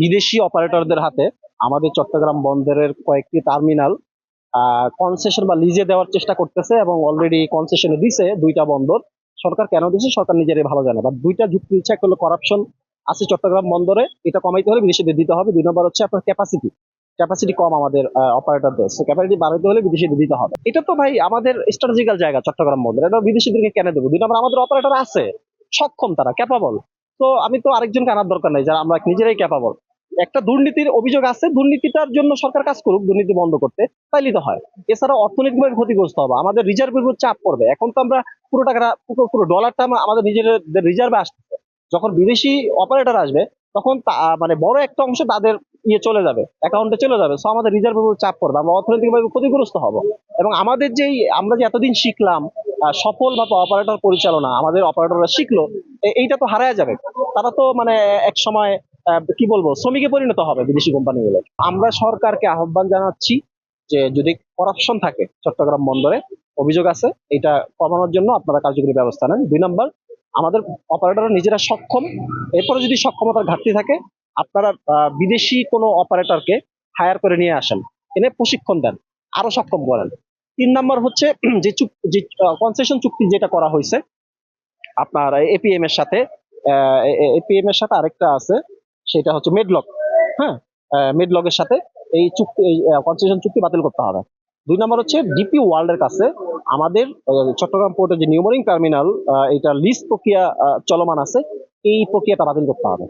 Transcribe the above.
বিদেশি অপারেটরদের হাতে আমাদের চট্টগ্রাম বন্দরের কয়েকটি টার্মিনাল কনসেশন বা লিজে দেওয়ার চেষ্টা করতেছে এবং অলরেডি কনসেশনে দিছে দুইটা বন্দর। সরকার কেন দিছে? সরকার নিজেরই ভালো জানে। বা দুইটা যুক্তি ইচ্ছা করলে করাপশন আছে চট্টগ্রাম বন্দরে, এটা কমাইতে হলে বিদেশিদের দিতে হবে। দুই নম্বর হচ্ছে আপনার ক্যাপাসিটি ক্যাপাসিটি কম আমাদের অপারেটরদের সো ক্যাপাসিটি বাড়াইতে হলে বিদেশিদের দিতে হবে। এটা তো ভাই আমাদের স্ট্র্যাটেজিক্যাল জায়গা চট্টগ্রাম বন্দর। এটা বিদেশিদেরকে কেন দেবো? দুই নম্বর, আমাদের অপারেটর আছে। সক্ষম তারা ক্যাপাবল তো আমি তো আরেকজনকে আনার দরকার নাই, যারা আমরা নিজেরাই ক্যাপাবল একটা দুর্নীতির অভিযোগ আছে দুর্নীতিটার জন্য সরকার কাজ করুক দুর্নীতি বন্ধ করতে তাইলে তো হয়। এছাড়া অর্থনৈতিকভাবে ক্ষতিগ্রস্ত হবে। আমাদের রিজার্ভের উপর চাপ পড়বে। এখন তো আমরা পুরো টাকাটা পুরো ডলারটা আমা- আমাদের নিজেদের রিজার্ভে আসতেছে। যখন বিদেশি অপারেটর আসবে তখন মানে বড় একটা অংশ তাদের ইয়ে চলে যাবে অ্যাকাউন্টে চলে যাবে। সো আমাদের রিজার্ভের উপর চাপ পড়বে। আমরা অর্থনৈতিকভাবে ক্ষতিগ্রস্ত হব। এবং আমাদের যেই আমরা যে এতদিন শিখলাম আহ, সফলভাবে অপারেটর পরিচালনা আমাদের অপারেটররা শিখলো এইটা তো হারায় যাবে। তারা তো মানে এক সময় কি বলব, শ্রমিকে পরিণত হবে বিদেশি কোম্পানিগুলো। আমরা সরকারকে আহ্বান জানাচ্ছি যে যদি করাপশন থাকে চট্টগ্রাম বন্দরে, অভিযোগ আছে, এটা কমানোর জন্য আপনারা কার্যকরী ব্যবস্থা নেন। দুই নম্বর, আমাদের অপারেটর নিজেরা সক্ষম। এরপরে যদি সক্ষমতার ঘাটতি থাকে, আপনারা বিদেশি কোনো অপারেটরকে হায়ার করে নিয়ে আসেন, এনে প্রশিক্ষণ দেন, আরও সক্ষম করেন। তিন নম্বর হচ্ছে যে চুক- যে কনসেশন চুক্তি যেটা করা হয়েছে, আপনার এপিএম এর সাথে এপিএম এর সাথে আরেকটা আছে সেটা হচ্ছে মেডলক হ্যাঁ? মেডলকের সাথে এই চুক্তি, এই কনসেশন চুক্তি বাতিল করতে হবে। দুই নম্বর হচ্ছে ডিপি ওয়ার্ল্ডের কাছে আমাদের চট্টগ্রাম পোর্টের যে নিউমোরিং টার্মিনাল এটা লিস্ট প্রক্রিয়া চলমান আছে, এই প্রক্রিয়াটা বাতিল করতে হবে।